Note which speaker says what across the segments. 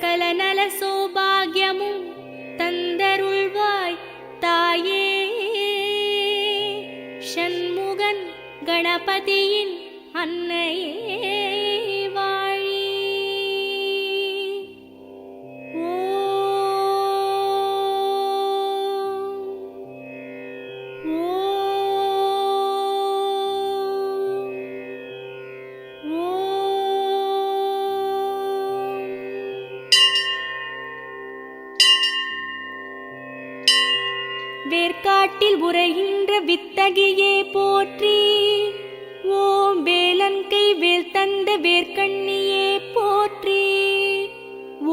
Speaker 1: சகல நல சௌபாகியமும் தந்தருள்வாய் தாயே. ஷண்முகன் கணபதியின் வித்தகியே போற்றி. ஓம் வேலன்கை வேல் தந்த வேர்க்கண்ணியே போற்றி.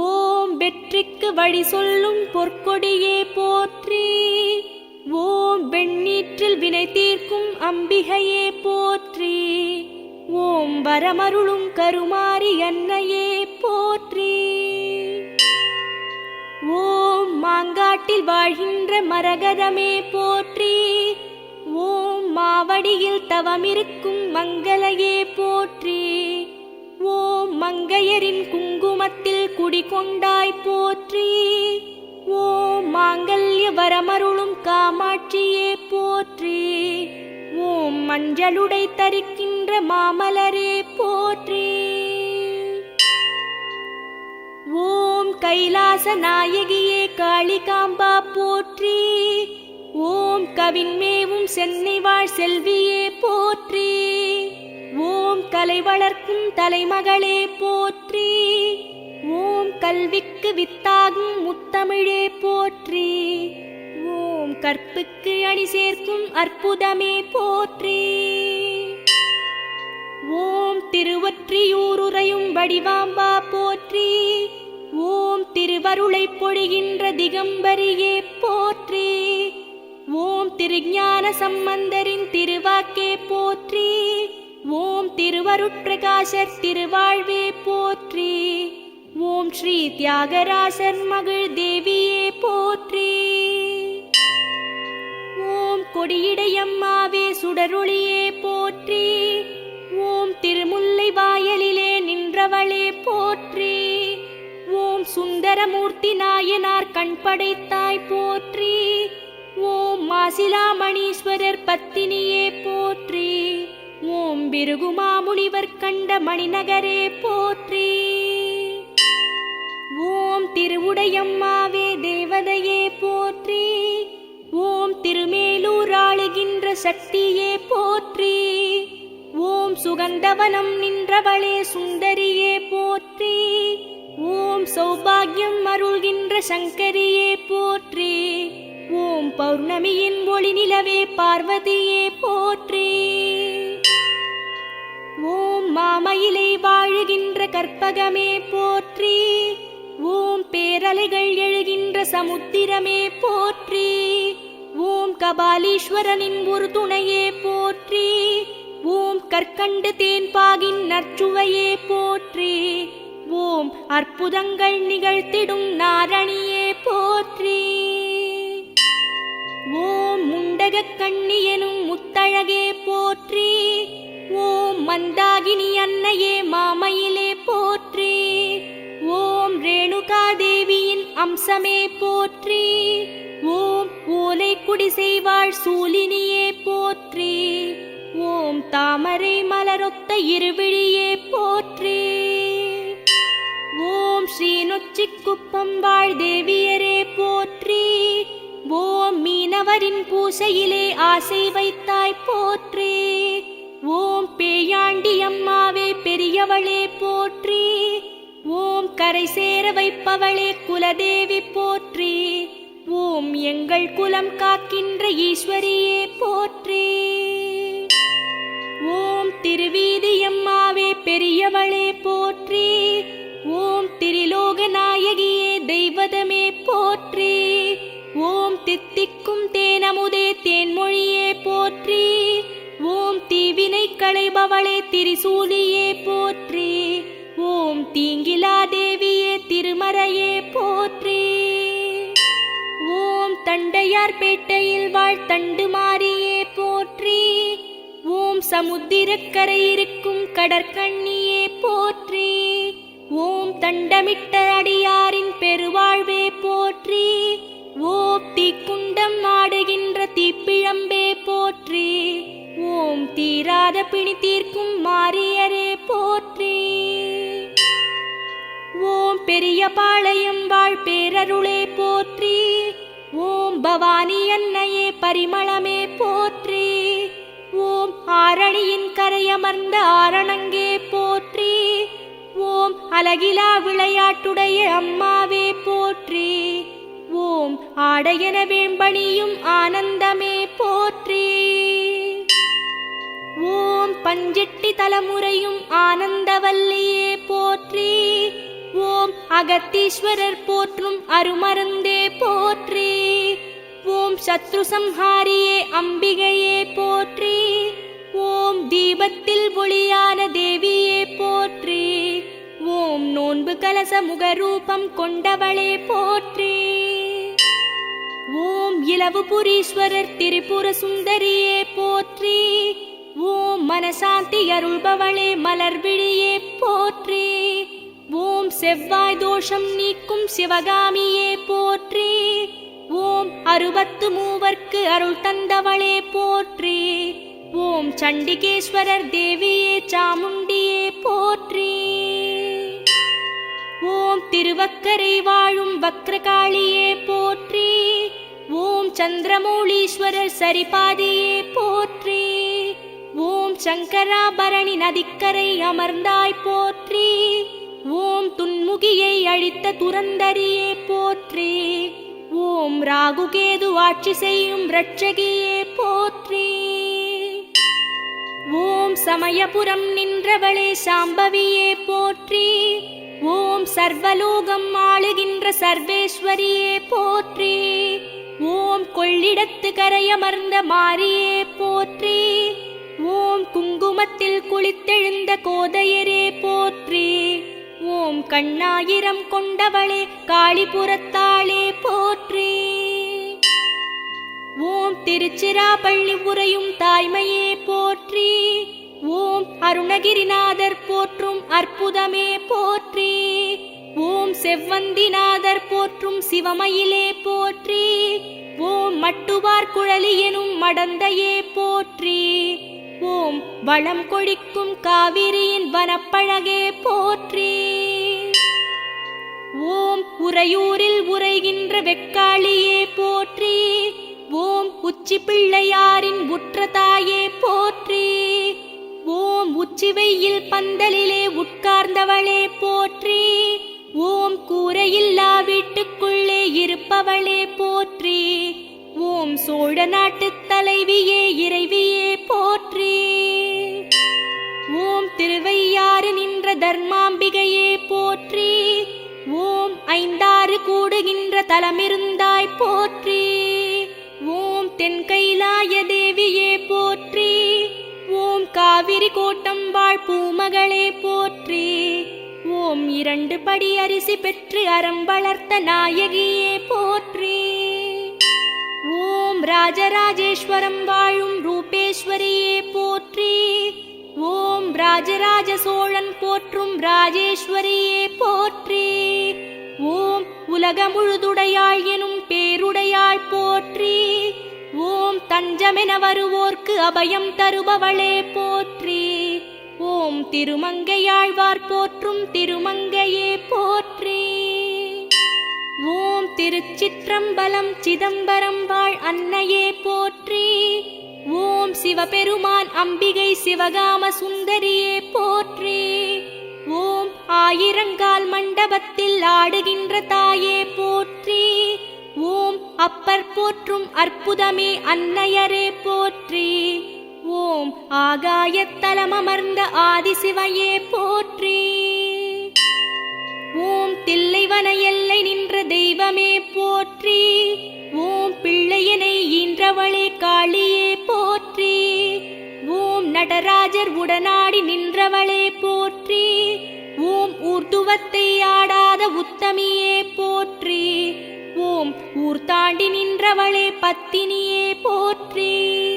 Speaker 1: ஓம் வெற்றிக்கு வழி சொல்லும் பொற்கொடியே போற்றி. ஓம் வெண்ணீற்றில் வினை தீர்க்கும் அம்பிகையே போற்றி. ஓம் வரமருளும் கருமாரி அன்னையே போற்றி. ஓம் மாங்காட்டில் வாழ்கின்ற மரகதமே போற்றி. மாவடியில் தவமிருக்கும் மங்களையே போற்றி. ஓம் மங்கையரின் குங்குமத்தில் குடிகொண்டாய் போற்றி. ஓம் மாங்கல்ய வரமருளும் காமாட்சியே போற்றி. ஓம் மஞ்சளுடை தரிக்கின்ற மாமலரே போற்றி. ஓம் கைலாச நாயகியே காளிகாம்பா போற்றி. ஓம் கவின்மேவும் சென்னை வாழ் செல்வியே போற்றி. ஓம் கலை வளர்க்கும் தலைமகளே போற்றி. ஓம் கல்விக்கு வித்தாகும் முத்தமிழே போற்றி. ஓம் கற்புக்கு அணி சேர்க்கும் அற்புதமே போற்றி. ஓம் திருவொற்றியூருறையும் வடிவாம்பா போற்றி. ஓம் திருவருளை பொழிகின்ற திகம்பரியே போற்றி. திருஞான சம்பந்தரின் திருவாக்கே போற்றி. ஓம் திருவருட்பிரகாசர் திருவாழ்வே போற்றி. ஓம் ஸ்ரீ தியாகராசர் மகள் தேவியே போற்றி. ஓம் கொடியிடையம்மாவே சுடருளியே போற்றி. ஓம் திருமுல்லை வாயலிலே நின்றவளே போற்றி. ஓம் சுந்தரமூர்த்தி நாயனார் கண்படைத்தாய் போற்றி. மாசிலாமணீஸ்வரர் பத்தினியே போற்றி ஓம் பிருகுமாமுனிவர் கண்ட மணிநகரே போற்றி. ஓம் திருவுடையம்மாவே தேவதையே போற்றி ஓம் திருமேலூர் ஆளுகின்ற சக்தியே போற்றி ஓம் சுகந்தவனம் நின்றவளே சுந்தரியே போற்றி ஓம் சௌபாகியம் அருள்கின்ற சங்கரியே போற்றி. பௌர்ணமியின் ஒளி நிலவே பார்வதியே போற்றே. ஓம் மாமயிலை வாழுகின்ற கற்பகமே போற்றி. ஓம் பேரலைகள் எழுகின்ற சமுத்திரமே போற்றி. ஓம் கபாலீஸ்வரனின் ஒரு துணையே போற்றி. ஓம் கற்கண்டு தேன்பாகின் நற்சுவையே போற்றி. ஓம் அற்புதங்கள் நிகழ்த்திடும் நாரணியே போற்றி. ஓம் முண்டகக் கண்ணி எனும் முத்தழகே போற்றி. ஓம் மந்தாகினி அன்னையே மாமையிலே போற்றி. ஓம் ரேணுகா தேவியின் அம்சமே போற்றி. ஓம் ஓலை குடி செய்வாள் சூலினியே போற்றி. ஓம் தாமரை மலரொத்த இருவிழியே போற்றி. ஓம் ஸ்ரீநொச்சி குப்பம் வாழ் தேவியரே போற்றி. ஓம் மீனவரின் பூசையிலே ஆசை வைத்தாய் போற்றே. ஓம் பேயாண்டி அம்மாவே பெரியவளே போற்றி. ஓம் கரை சேர வைப்பவளே குலதேவி போற்றி. ஓம் எங்கள் குலம் காக்கின்ற ஈஸ்வரியே போற்றே. ஓம் திருவீதியம்மாவே பெரியவளே போற்றி. திரிசூலியே போற்றி. ஓம் தீங்கிலா தேவியே திருமறையே போற்றி. தண்டையார்பேட்டையில் தண்டு மாறியே போற்றி. ஓம் சமுத்திரக்கரை இருக்கும் கடற்கண்ணியே போற்றி. ஓம் தண்டமிட்ட அடியாரின் பெருவாழ்வே போற்றி. ஓம் தீக்குண்டம் ஆடுகின்ற தீப்பிழம்பே போற்றி. ஓம் தீராத பிணி தீர் மாரியரே போற்றி. ஓம் பெரிய பாளையம் வாழ் பேரருளே போற்றி. ஓம் பவானி அன்னையே பரிமளமே போற்றி. ஓம் ஆரணியின் கரையமர்ந்த ஆரணங்கே போற்றி. ஓம் அழகிலா விளையாட்டுடைய அம்மாவே போற்றி. ஓம் ஆடையன வேம்பணியும் ஆனந்தமே போற்றி. ஓம் பஞ்செட்டி தலைமுறையும் ஆனந்தவல்லியே போற்றி. ஓம் அகத்தீஸ்வரர் போற்றும் அருமருந்தே போற்றி. ஓம் சத்ரு சம்ஹாரியே அம்பிகையே போற்றி. ஓம் தீபத்தில் ஒளியான தேவியே போற்றி. ஓம் நோன்பு கலச முகரூபம் கொண்டவளே போற்றி. ஓம் இலவுபுரீஸ்வரர் திரிபுர சுந்தரியே போற்றி. மனசாந்தி அருள்பவளே மலர்விழியே போற்றி. ஓம் செவ்வாய் தோஷம் நீக்கும் சிவகாமியே போற்றி. ஓம் அறுபத்து மூவர்க்கு அருள் தந்தவளே போற்றி. ஓம் சண்டிகேஸ்வரர் தேவியே சாமுண்டியே போற்றி. ஓம் திருவக்கரை வாழும் வக்ரகாளியே போற்றி. ஓம் சந்திரமௌலீஸ்வரர் சரிபாதியே போ சங்கராபரணி நதிக்கரை அமர்ந்தாய் போற்றி. ஓம் துன்முகியை அழித்த துரந்தரியே போற்றி. ஓம் ராகுகேது ஆட்சி செய்யும் ரட்சகியே போற்றி. ஓம் சமயபுரம் நின்றவளே சாம்பவியே போற்றி. ஓம் சர்வலோகம் ஆளுகின்ற சர்வேஸ்வரியே போற்றி. ஓம் கொள்ளிடத்து கரையமர்ந்த மாரியே போற்றி. குங்குமத்தில் குளித்தெழுந்த கோதையரே போற்றி. ஓம் கண்ணாயிரம் கொண்டவளே காளிபுரத்தாளே போற்றி. ஓம் திருச்சிராப்பள்ளி உரையும் தாய்மையே போற்றி. ஓம் அருணகிரிநாதர் போற்றும் அற்புதமே போற்றி. ஓம் செவ்வந்திநாதர் போற்றும் சிவமயிலே போற்றி. ஓம் மட்டுவார் குழலி எனும் மடந்தையே போற்றி. ஓம் வளம் கொழிக்கும் காவிரியின் வனப்பழகே போற்றி. ஓம் உறையூரில் உரைகின்ற வெக்காளியே போற்றி. ஓம் உச்சி பிள்ளையாரின் உற்ற தாயே போற்றி. ஓம் உச்சி வெயில் பந்தலிலே உட்கார்ந்தவளே போற்றி. ஓம் கூரையில்லா வீட்டுக்குள்ளே இருப்பவளே போற்றி. ஓம் சோழ நாட்டு தலைவியே இறைவியே பூமகளே போற்றி. ஓம் இரண்டு படி அரிசி பெற்று அறம் வளர்த்த நாயகியே போற்றி. ஓம் ராஜராஜேஸ்வரம் வாழும் ரூபேஸ்வரியே போற்றி. ஓம் ராஜராஜ சோழன் போற்றும் ராஜேஸ்வரியே போற்றி. ஓம் உலக முழுதுடையாள் எனும் பேருடையாள் போற்றி. ஓம் தஞ்சமென வருவோர்க்கு அபயம் தருபவளே போற்றி. ஓம் திருமங்கையாழ்வார் போற்றும் திருமங்கையே போற்றி. ஓம் திருச்சிற்றம்பலம் சிதம்பரம் வாழ் அன்னையே போற்றி. ஓம் சிவபெருமான் அம்பிகை சிவகாம சுந்தரியே போற்றி. ஓம் ஆயிரங்கால் மண்டபத்தில் ஆடுகின்ற தாயே போற்றி. ஓம் அப்பர் போற்றும் அற்புதமே அன்னையரே போற்றி. ஓம் ஆகாயத்தலமர்ந்த ஆதிசிவையே போற்றி. ஓம் தில்லைவன எல்லை நின்ற தெய்வமே போற்றி. ஓம் பிள்ளையனை ஈன்றவளே காளியே போற்றி. ஓம் நடராஜர் உடனாடி நின்றவளே போற்றி. ஓம் ஊர்துவத்தை ஆடாத உத்தமியே போற்றி. ஓம் ஊர் தாண்டி நின்றவளே பத்தினியே போற்றி.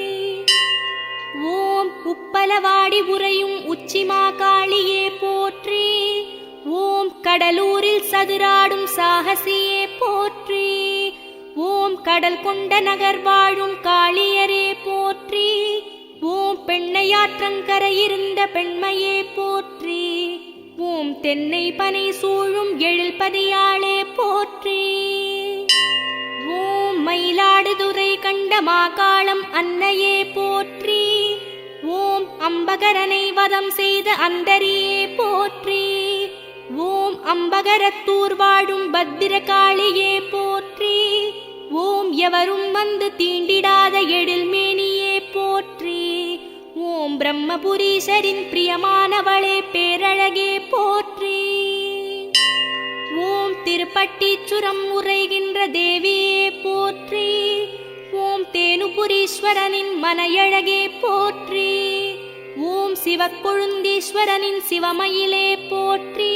Speaker 1: பலவாடி உப்பலவாடி உறையும் உச்சிமா காளியே போற்றி. ஓம் கடலூரில் சதுராடும் சாகசியே போற்றி. ஓம் கடல் கொண்ட நகர் வாழும் காளியரே போற்றி. ஓம் பெண்ணையாற்றங்கரையிருந்த பெண்மையே போற்றி. ஓம் தென்னை பனை சூழும் எழில்பதியாளே போற்றி. ஓம் மயிலாடுதுறை கண்ட மாகாளம் அன்னையே போற்றி. அம்பகரனை வதம் செய்த அந்தரியே போற்றி. ஓம் அம்பகரத்தூர் வாழும் பத்திரகாளியே போற்றி. ஓம் எவரும் வந்து தீண்டிடாத எழில்மேனியே போற்றி. ஓம் பிரம்மபுரீசரின் பிரியமானவளே பேரழகே போற்றி. ஓம் திருப்பட்டீச்சுரம் உரைகின்ற தேவியே போற்றி. ஓம் தேனுபுரீஸ்வரனின் மனையழகே போற்றி. சிவக்கொழுந்தீஸ்வரனின் சிவமயிலே போற்றி.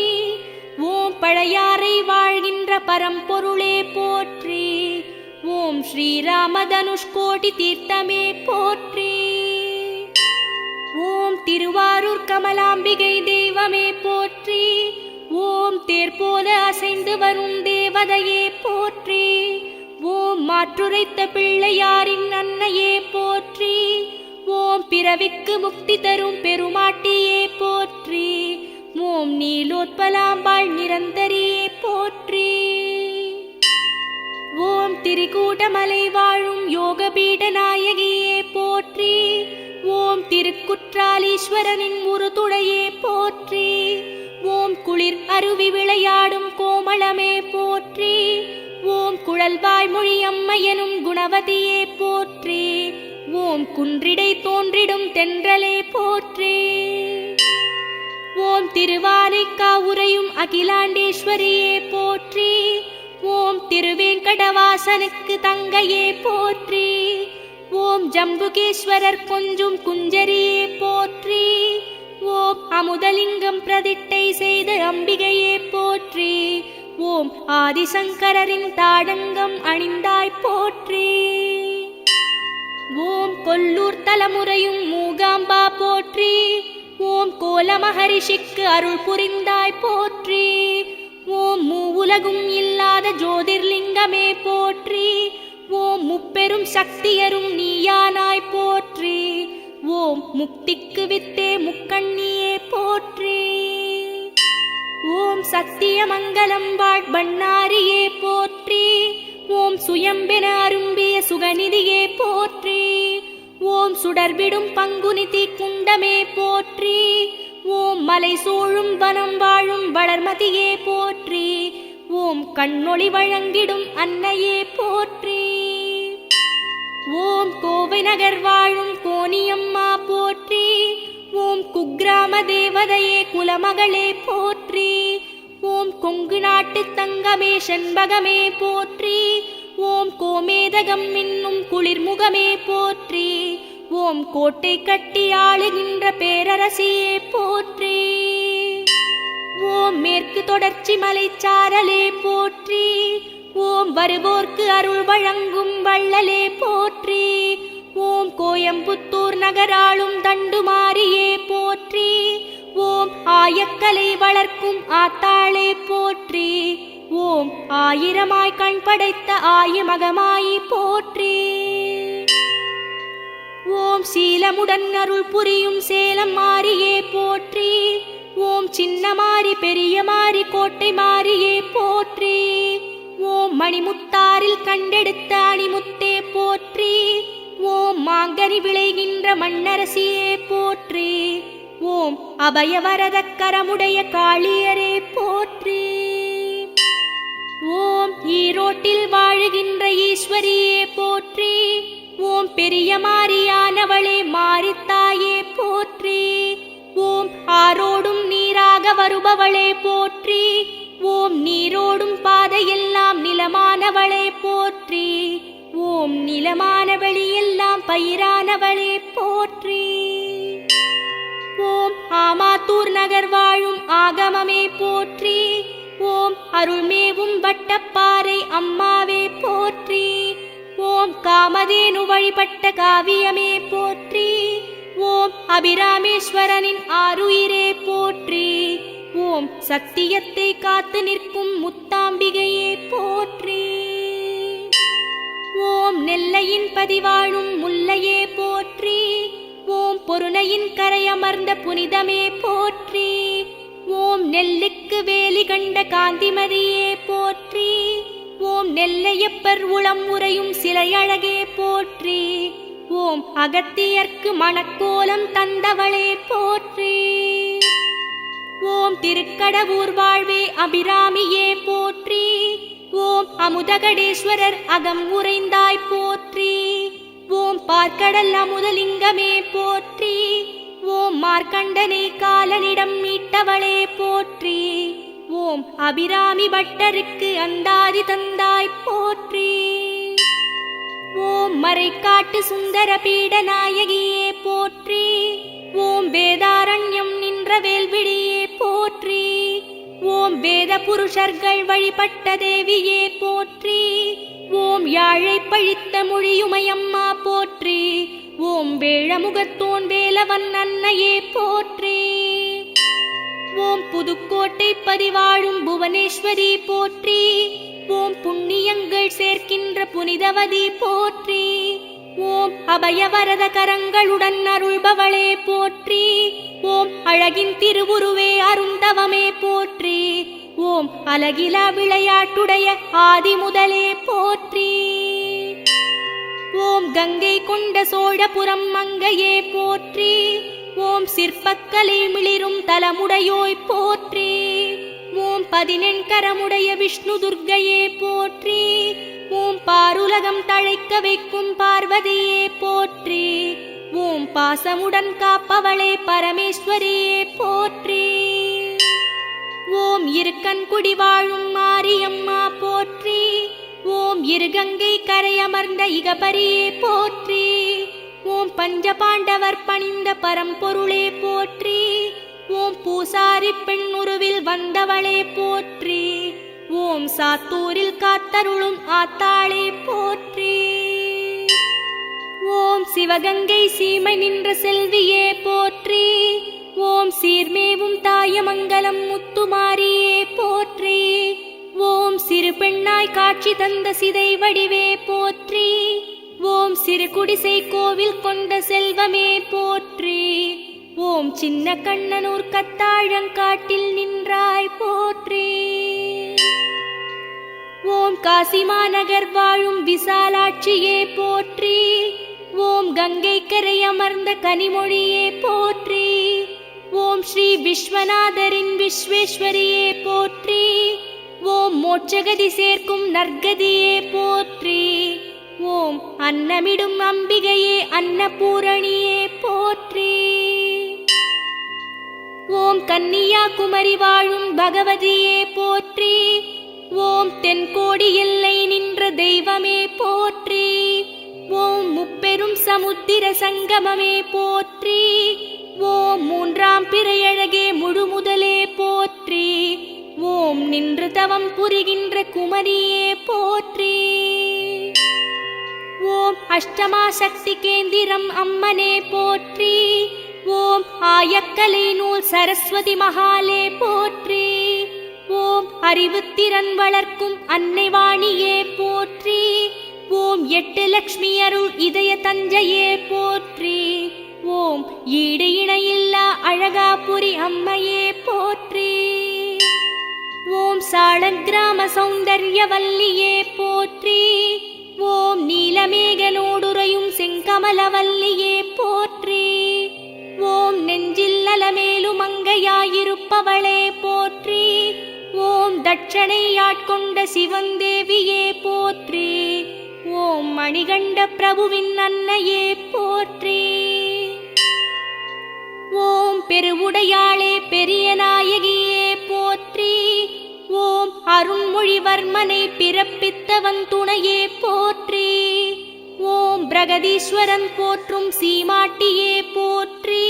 Speaker 1: ஓம் பழையாறை வாழ்கின்ற பரம்பொருளே போற்றி. ஓம் ஸ்ரீராமதனுஷ்கோடி தீர்த்தமே போற்றி. ஓம் திருவாரூர் கமலாம்பிகை தெய்வமே போற்றி. ஓம் தேர் போல அசைந்து வரும் தேவதையே போற்றி. ஓம் மாற்றுரைத்த பிள்ளையாரின் அன்னையே போற்றி. பிறவிக்கு முக்தி தரும் பெருமாட்டியே போற்றி. மோம் நீலோத்பலாம்பாள் நிரந்தரியே போற்றி. ஓம் திரிகூட்டமலை வாழும் யோகபீட நாயகியே போற்றி. ஓம் திருக்குற்றாலீஸ்வரனின் முருதுடையே போற்றி. ஓம் குளிர் அருவி விளையாடும் கோமளமே போற்றி. ஓம் குழல்வாய் மொழி அம்மையனும் குணவதியே போற்றி. ஓம் குன்றிடை தோன்றிடும் தென்றலே போற்றி. ஓம் திருவானைக்கா உரையும் அகிலாண்டேஸ்வரியே போற்றி. ஓம் திருவேங்கடவாசனுக்கு தங்கையே போற்றி. ஓம் ஜம்புகேஸ்வரர் கொஞ்சும் குஞ்சரியே போற்றி. ஓம் அமுதலிங்கம் பிரதிட்டை செய்த அம்பிகையே போற்றி. ஓம் ஆதிசங்கரரின் தாடங்கம் அணிந்தாய் போற்றி. ஓம் கொல்லூர் தலைமுறையும் மூகாம்பா போற்றி. ஓம் கோல மகரிஷிக்கு அருள் புரிந்தாய் போற்றி. ஓம் உலகும் இல்லாத ஜோதிர்லிங்கமே போற்றி. ஓம் முப்பெரும் சக்தியரும் நீயானாய் போற்றி. ஓம் முக்திக்கு வித்தே முக்கண்ணியே போற்றி. ஓம் சத்தியமங்கலம் வாழ் பண்ணாரியே போற்றி. ஓம் சுயம்பென அரும்பிய சுகநிதியே போற்றி. ஓம் சுடர்விடும் பங்குனிதி குண்டமே போற்றி. ஓம் மலை சூழும் வனம் வாழும் வளர்மதியே போற்றி. ஓம் கண்ணொளி வழங்கிடும் அன்னையே போற்றி. ஓம் கோவை நகர் வாழும் கோனியம்மா போற்றி. ஓம் குக்கிராம தேவதையே குலமகளே போற்றி. ஓம் கொங்கு நாட்டு தங்கமே செண்பகமே போற்றி. ஓம் கோமேதகம் என்னும் குளிர்முகமே போற்றி. ஓம் கோட்டை கட்டி ஆளுகின்ற பேரரசியே போற்றி. ஓம் மேற்கு தொடர்ச்சி மலைச்சாரலே போற்றி. ஓம் வருவோர்க்கு அருள் வழங்கும் வள்ளலே போற்றி. ஓம் கோயம்புத்தூர் நகராளும் தண்டுமாரியே போற்றி. ஓம் ஆயக்கலை வளர்க்கும் ஆத்தாளே போற்றி. ஓம் ஆயிரமாய் கண் படைத்த ஆயமகமாயி போற்றி. ஓம் சீலமுடன் அருள் புரியும் சேலம் மாறியே போற்றி. ஓம் சின்ன மாறி பெரிய மாறி கோட்டை மாறியே போற்றி. ஓம் மணிமுத்தாரில் கண்டெடுத்த அணிமுத்தே போற்றி. ஓம் மாங்கனி விளைகின்ற மண்ணரசியே போற்றி. ஓம் அபயவரத கரமுடைய காளியரே போற்றி. ஓம் ஈரோட்டில் வாழுகின்ற ஈஸ்வரியே போற்றி. ஓம் பெரிய மாரியானவளே மாரித்தாயே போற்றி. ஓம் ஆரோடும் நீராக வருபவளே போற்றி. ஓம் நீரோடும் பாதையெல்லாம் நிலமானவளே போற்றி. ஓம் நிலமான வெளியெல்லாம் பயிரானவளே போற்றி. ஓம் ஆமாத்தூர் நகர் வாழும் ஆகமமே போற்றி. ஓம் அருள்மேவும் வட்டப்பாறை அம்மாவே போற்றி. ஓம் காமதேனு வழிபட்ட காவியமே போற்றி. ஓம் அபிராமேஸ்வரனின் ஆருயிரே போற்றி. ஓம் சத்தியத்தை காத்து நிற்கும் முத்தாம்பிகையே போற்றி. ஓம் நெல்லையின் பதிவாழும் முல்லையே போற்றி பொருணையின் கரையமர்ந்த புனிதமே போற்றி. ஓம் நெல்லுக்கு வேலி கண்ட காந்திமதியே போற்றி. ஓம் நெல்லையப்பர் உளம் உறையும் சிலையழகே போற்றி. ஓம் அகத்தியர்க்கு மணக்கோலம் தந்தவளே போற்றி. ஓம் திருக்கடவூர் வாழ்வே அபிராமியே போற்றி. ஓம் அமுதகடேஸ்வரர் அகம் உறைந்தாய் போற்றி. பார்க்கடல் அமுதலிங்கமே போற்றி. ஓம் மார்க்கண்டனை காலனிடம் மீட்டவளே போற்றி. ஓம் அபிராமி பட்டருக்கு அந்தாதி தந்தாய் போற்றி. ஓம் மறைக்காட்டு சுந்தர பீட நாயகியே போற்றி. ஓம் வேதாரண்யம் நின்ற வேல்விடியே போற்றி. ஓம் வேத புருஷர்கள் வழிபட்ட தேவியே போற்றி. ஓம் யாழை பழித்த மொழியுமையம்மா ஓம் வேழமுகத்தோன் வேலவன் அன்னையே போற்றே. ஓம் புதுக்கோட்டை பதிவாழும் புவனேஸ்வரி போற்றி. ஓம் புண்ணியங்கள் சேர்க்கின்ற புனிதவதி போற்றி. ஓம் அபயவரத கரங்களுடன் அருள்பவளே போற்றி. ஓம் அழகின் திருவுருவே அருந்தவமே போற்றி. ஓம் அழகிலா விளையாட்டுடைய ஆதி முதலே போற்றி. ஓம் கங்கை கொண்ட சோழபுரம் மங்கையே போற்றி. ஓம் சிற்பக்கலை மிளிரும் தலமுடையோய் போற்றி. ஓம் பதினெண்கரமுடைய விஷ்ணு துர்க்கையே போற்றி. ஓம் பாருலகம் தழைக்க வைக்கும் பார்வதியே போற்றி. ஓம் பாசமுடன் காப்பவளே பரமேஸ்வரியே போற்றி. ஓம் இருக்கன் குடி வாழும் மாரியம்மா போற்றி. ஓம் இரு கங்கை கரையமர்ந்த இகபரியே போற்றி. ஓம் பஞ்ச பாண்டவர் பணிந்த பரம்பொருளே போற்றி. ஓம் பூசாரி பெண் உருவில் வந்தவளே போற்றி. ஓம் சாத்தூரில் காத்தருளும் ஆத்தாளே போற்றி. ஓம் சிவகங்கை சீமை நின்ற செல்வியே போற்றி. ஓம் சீர்மேவும் தாயமங்கலம் முத்துமாரியே போற்றி. ஓம் சிறு பெண்ணாய் காட்சி தந்த சிதை வடிவே போற்றி. ஓம் சிறு குடிசை கோவில் கொண்ட செல்வமே போற்றி. ஓம் சின்ன கண்ணனூர் கத்தாழங்காட்டில் நின்றாய் போற்றி. ஓம் காசிமாநகர் வாழும் விசாலாட்சியே போற்றி. ஓம் கங்கை கரை அமர்ந்த கனிமொழியே போற்றி. ஓம் ஸ்ரீ விஸ்வநாதரின் விஸ்வேஸ்வரியே போற்றி. மோட்சகதி சேர்க்கும் நற்கதியே போற்றி. ஓம் அன்னமிடும் அம்பிகையே அன்னபூரணியே போற்றி. ஓம் கன்னியா குமரி வாழும் பகவதியே போற்றி. ஓம் தென்கோடி எல்லை நின்ற தெய்வமே போற்றி. ஓம் முப்பெரும் சமுத்திர சங்கமமே போற்றி. ஓம் மூன்றாம் பிறையழகே முழுமுதலே போற்றி. ஓம் நின்று தவம் புரிகின்ற குமரியே போற்றி. ஓம் அஷ்டமா சக்தி கேந்திரம் அம்மனே போற்றி. ஓம் ஆயக்கலை நூல் சரஸ்வதி மகாலே போற்றி. ஓம் அறிவுத்திறன் வளர்க்கும் அன்னை வாணியே போற்றி. ஓம் எட்டு லக்ஷ்மி அருள் இதய தஞ்சையே போற்றி. ஓம் ஈடு இணையில்லா அழகாபுரி அம்மையே போற்றி. சாளக்கிராம சௌந்தர்யவல்லியே போற்றி. ஓம் நீலமேகனோடுரையும் செங்கமலவல்லியே போற்றி. ஓம் நெஞ்சில் நலமேலும் அங்கையாயிருப்பவளே போற்றி. ஓம் தட்சணையாட்கொண்ட சிவந்தேவியே போற்றி. ஓம் மணிகண்ட பிரபுவின் அன்னையே போற்றி. ஓம் பெருவுடையாளே பெரிய நாயகி அருண்மொழிவர்மனை பிறப்பித்தவன் துணையே போற்றி. ஓம் பிரகதீஸ்வரன் போற்றும் சீமாட்டியே போற்றி.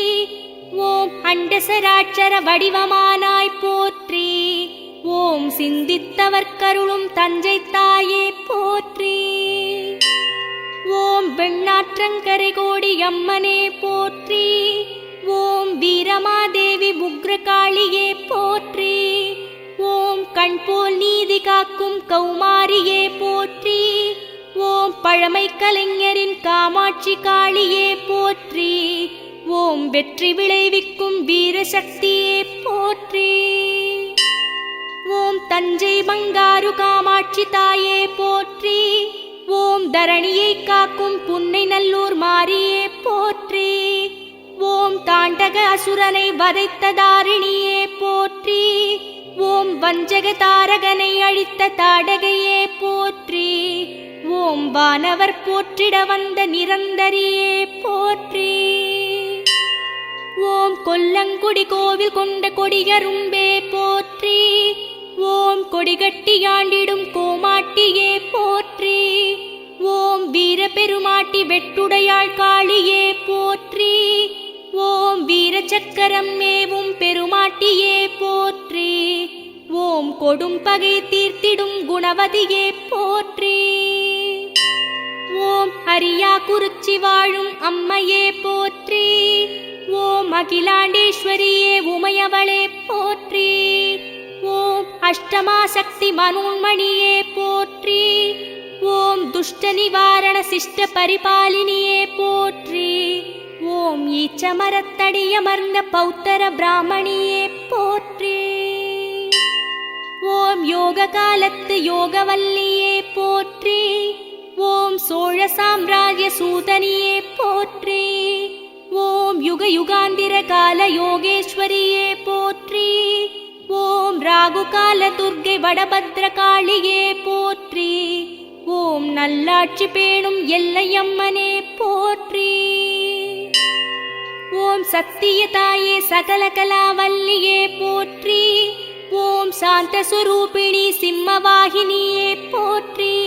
Speaker 1: ஓம் அண்டசராட்சர வடிவமானாய் போற்றி. ஓம் சிந்தித்தவர் கருளும் தஞ்சை தாயே போற்றி. ஓம் வெண்ணாற்றங்கரை கோடி அம்மனே போற்றி. ஓம் வீரமாதேவி உக்ரகாளியே போற்றி. கண் போல் நீதி காக்கும் கௌமாரியே போற்றி. ஓம் பழமை கலைஞரின் காமாட்சி காளியே போற்றி. ஓம் வெற்றி விளைவிக்கும் வீரசக்தியே போற்றி. ஓம் தஞ்சை பங்காரு காமாட்சி தாயே போற்றி. ஓம் தரணியை காக்கும் புன்னை நல்லூர் மாரியே போற்றி. ஓம் தாண்டக அசுரனை வதைத்த தாரிணியே போற்றி. ஓம் வஞ்சக தாரகனை அழித்த தாடகையே போற்றி. ஓம் வானவர் போற்றிட வந்த நிரந்தரியே போற்றி. ஓம் கொல்லங்குடி கோவில் கொண்ட கொடியரும்பே போற்றி. ஓம் கொடிகட்டி ஆண்டிடும் கோமாட்டியே போற்றி. ஓம் வீர பெருமாட்டி வெட்டுடையாள் காளியே போற்றி. ஓம் வீர சக்கரம் மேவும் பெருமாட்டியே போற்றி. ஓம் கொடும் பகை தீர்த்திடும் குணவதியே போற்றி. ஓம் அரியா குறிச்சி வாழும் அம்மையே போற்றி. ஓம் அகிலாண்டேஸ்வரியே உமையவளே போற்றி. ஓம் அஷ்டமாசக்தி மனோன்மணியே போற்றி. ஓம் துஷ்ட நிவாரண சிஷ்ட பரிபாலினியே போற்றி. ஓம் ஈச்சமரத்தடியமர்ந்த பௌத்தர பிராமணியே போற்றி. ஓம் யோக காலத்து யோகவல்லியே போற்றி. ஓம் சோழ சாம்ராஜ்ய சூதனியே போற்றி. ஓம் யுக யுகாந்திர கால யோகேஸ்வரியே போற்றி. ஓம் ராகு கால துர்கை வடபத்ர காளியே போற்றி. ஓம் நல்லாட்சி பேணும் எல்லையம்மனே போற்றி. ஓம் சத்திய தாயே சகல கலாவல்லியே போற்றி. ஓம் சாந்த சுரூபிணி சிம்மவாகினியே போற்றி.